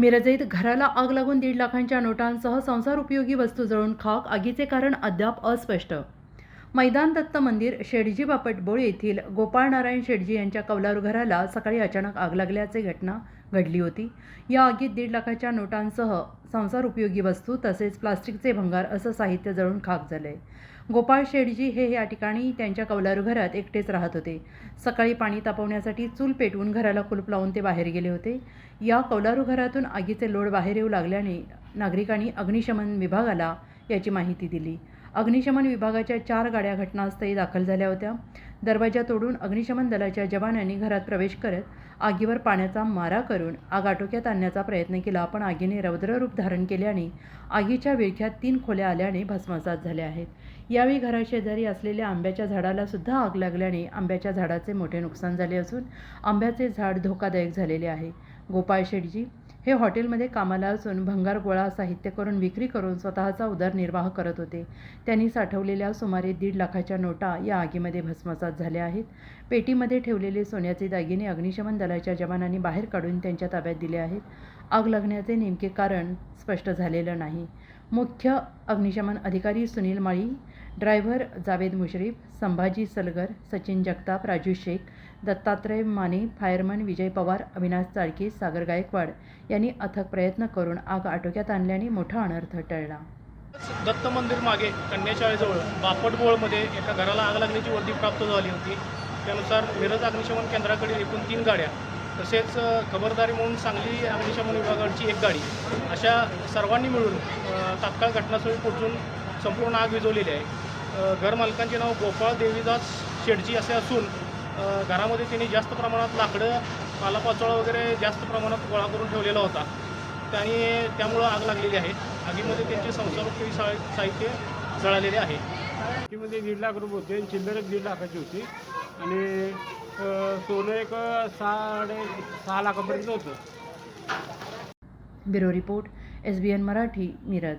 मिरजईत घराला आग लागून दीड लाखांच्या नोटांसह संसार उपयोगी वस्तू जळून खाक आगीचे कारण अद्याप अस्पष्ट. मैदान दत्त मंदिर शेडजी बापटबोळ येथील गोपाळ नारायण शेडजी यांच्या कौलारू घराला सकाळी अचानक आग लागल्याचे घटना घडली होती. या आगीत दीड लाखाच्या नोटांसह संसार उपयोगी वस्तू तसेच प्लास्टिकचे भंगार असं साहित्य जळून खाक झालंय गोपाळ शेडजी हे या ठिकाणी त्यांच्या कौलारू घरात एकटेच राहत होते. सकाळी पाणी तापवण्यासाठी चूल पेटवून घराला कुलूप लावून ते बाहेर गेले होते. या कौलारू घरातून आगीचे लोड बाहेर येऊ लागल्याने नागरिकांनी अग्निशमन विभागाला याची माहिती दिली. अग्निशमन विभागाच्या चार गाड्या घटनास्थळी दाखल झाल्या होत्या. दरवाजा तोडून अग्निशमन दलाच्या जवानांनी घरात प्रवेश करत आगीवर पाण्याचा मारा करून आग आटोक्यात आणण्याचा प्रयत्न केला. पण आगीने रौद्ररूप धारण केल्याने आगीच्या विळख्यात तीन खोल्या आल्याने भस्मसात झाल्या आहेत. यावेळी घराशेजारी असलेल्या आंब्याच्या झाडाला सुद्धा आग लागल्याने आंब्याच्या झाडाचे मोठे नुकसान झाले असून आंब्याचे झाड धोकादायक झालेले आहे. गोपाळ शेटजी हे हॉटेलमध्ये कामाला असून भंगार गोळा साहित्य करून विक्री करून स्वतःचा उदरनिर्वाह करत होते. त्यांनी साठवलेल्या सुमारे दीड लाखाच्या नोटा या आगीमध्ये भस्मसात झाल्या आहेत. पेटीमध्ये ठेवलेले सोन्याचे दागिने अग्निशमन दलाच्या जवानांनी बाहेर काढून त्यांच्या ताब्यात दिले आहेत. आग लागण्याचे नेमके कारण स्पष्ट झालेलं नाही. मुख्य अग्निशमन अधिकारी सुनील माळी ड्रायव्हर जावेद मुश्रीफ संभाजी सलगर सचिन जगताप राजू शेख दत्तात्रय माने फायरमन विजय पवार अविनाश चाळके सागर गायकवाड यांनी अथक प्रयत्न करून आग आटोक्यात आणल्याने मोठा अनर्थ टळला. दत्त मंदिर मागे कन्याशाळेजवळ बापटबोळमध्ये एका घराला आग लागण्याची वर्दी प्राप्त झाली होती. त्यानुसार मिरज अग्निशमन केंद्राकडील एकूण तीन गाड्या तसेच खबरदारी म्हणून सांगली अग्निशमन विभागाची एक गाडी. अशा सर्वांनी मिळून तात्काळ घटनास्थळी पोहोचून संपूर्ण आग विझवलेली आहे. घरमालकांचे नाव गोपाळ देवीदास शेडजी असे असून घरामध्ये त्यांनी जास्त प्रमाणात लाकडं पालापाचोळा वगैरे जास्त प्रमाणात गोळा करून ठेवलेला होता. त्याने त्यामुळं आग लागलेली आहे. आगीमध्ये त्यांचे संसारोपयोगी सा- साहित्य जळालेले आहे. आगीमध्ये दीड लाख रुपये होते आणि चिल्लर दीड लाखाची होती. आणि सोनं एक साडे सहा लाखापर्यंत होतं. Bureau report S B N Marathi Miraj.